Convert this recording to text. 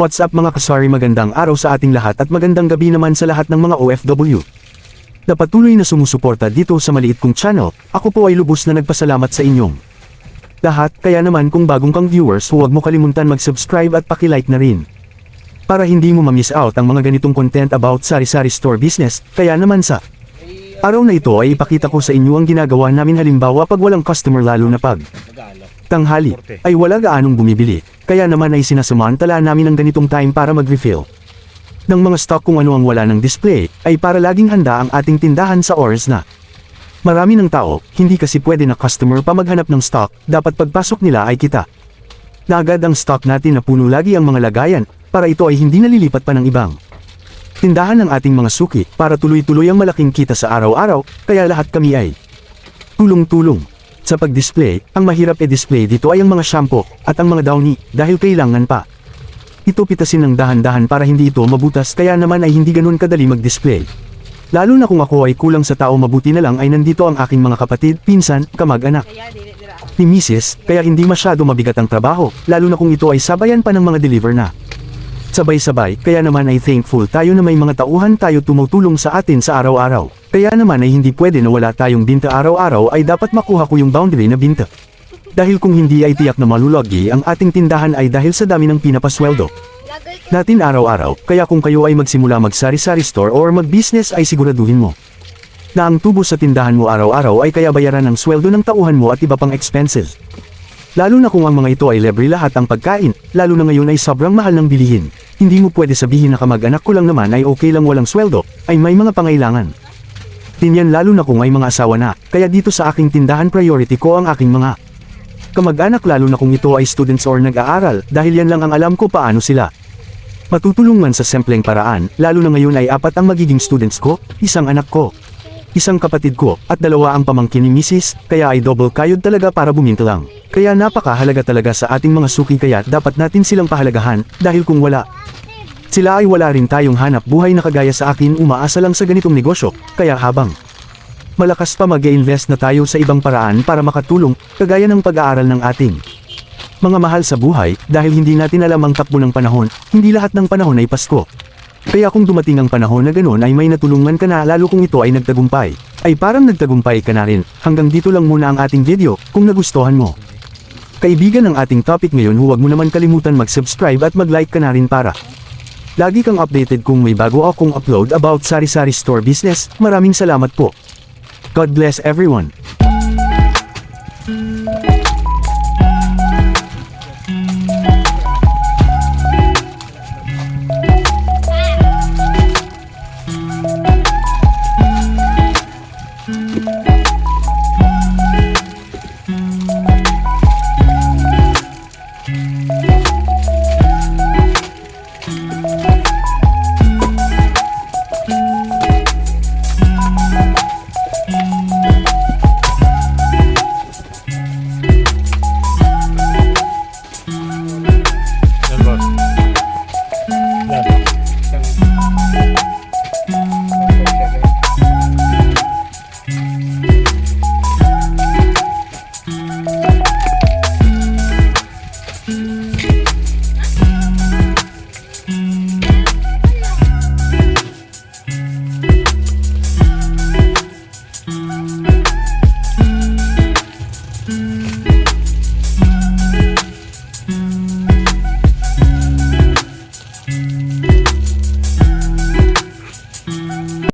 What's up mga kasari magandang araw sa ating lahat at magandang gabi naman sa lahat ng mga OFW. Na patuloy na sumusuporta dito sa maliit kong channel, ako po ay lubos na nagpasalamat sa inyong lahat kaya naman kung bagong kang viewers huwag mo kalimutan mag-subscribe at pakilike na rin. Para hindi mo ma-miss out ang mga ganitong content about sari-sari store business, kaya naman sa araw na ito ay ipakita ko sa inyo ang ginagawa namin halimbawa pag walang customer lalo na pag tanghali ay wala gaanong bumibili, kaya naman ay sinasamantala namin ang ganitong time para mag-refill. Ng mga stock kung ano ang wala ng display, ay para laging handa ang ating tindahan sa oras na. Marami ng tao, hindi kasi pwede na customer pa maghanap ng stock, dapat pagpasok nila ay kita. Na agad ang stock natin na puno lagi ang mga lagayan, para ito ay hindi nalilipat pa ng ibang. Tindahan ng ating mga suki, para tuloy-tuloy ang malaking kita sa araw-araw, kaya lahat kami ay tulong-tulong. Sa pag-display, ang mahirap e-display dito ay ang mga shampoo, at ang mga downy, dahil kailangan pa. Ito pitasin ng dahan-dahan para hindi ito mabutas kaya naman ay hindi ganun kadali mag-display. Lalo na kung ako ay kulang sa tao mabuti na lang ay nandito ang aking mga kapatid, pinsan, kamag-anak. Ni Mrs., kaya hindi masyado mabigat ang trabaho, lalo na kung ito ay sabayan pa ng mga deliver na. Sabay-sabay, kaya naman ay thankful tayo na may mga tauhan tayo tumutulong sa atin sa araw-araw. Kaya naman ay hindi pwede na wala tayong binta araw-araw ay dapat makuha ko yung boundary na binta. Dahil kung hindi ay tiyak na malulugi ang ating tindahan ay dahil sa dami ng pinapasweldo. Natin araw-araw, kaya kung kayo ay magsimula mag-sari-sari store or mag-business ay siguraduhin mo. Na ang tubo sa tindahan mo araw-araw ay kaya bayaran ng sweldo ng tauhan mo at iba pang expenses. Lalo na kung ang mga ito ay libre lahat ang pagkain, lalo na ngayon ay sobrang mahal ng bilihin. Hindi mo pwede sabihin na kamag-anak ko lang naman ay okay lang walang sweldo, ay may mga pangailangan. Din yan lalo na kung ay mga asawa na, kaya dito sa aking tindahan priority ko ang aking mga kamag-anak lalo na kung ito ay students or nag-aaral, dahil yan lang ang alam ko paano sila. Matutulong man sa simpleng paraan, lalo na ngayon ay apat ang magiging students ko, isang anak ko, isang kapatid ko, at dalawa ang pamangkin ni Mrs., kaya ay double kayod talaga para buminto lang. Kaya napakahalaga talaga sa ating mga suki kaya dapat natin silang pahalagahan, dahil kung wala, sila ay wala rin tayong hanap buhay na kagaya sa akin umaasa lang sa ganitong negosyo, kaya habang malakas pa mag invest na tayo sa ibang paraan para makatulong, kagaya ng pag-aaral ng ating mga mahal sa buhay, dahil hindi natin alam ang takbo ng panahon, hindi lahat ng panahon ay Pasko. Kaya kung dumating ang panahon na ganoon ay may natulungan ka na lalo kung ito ay nagtagumpay, ay parang nagtagumpay ka na rin. Hanggang dito lang muna ang ating video, kung nagustuhan mo. Kaibigan ng ating topic ngayon huwag mo naman kalimutan mag-subscribe at mag-like ka na rin para Lagi kang updated kung may bago akong upload about sari-sari store business. Maraming salamat po. God bless everyone.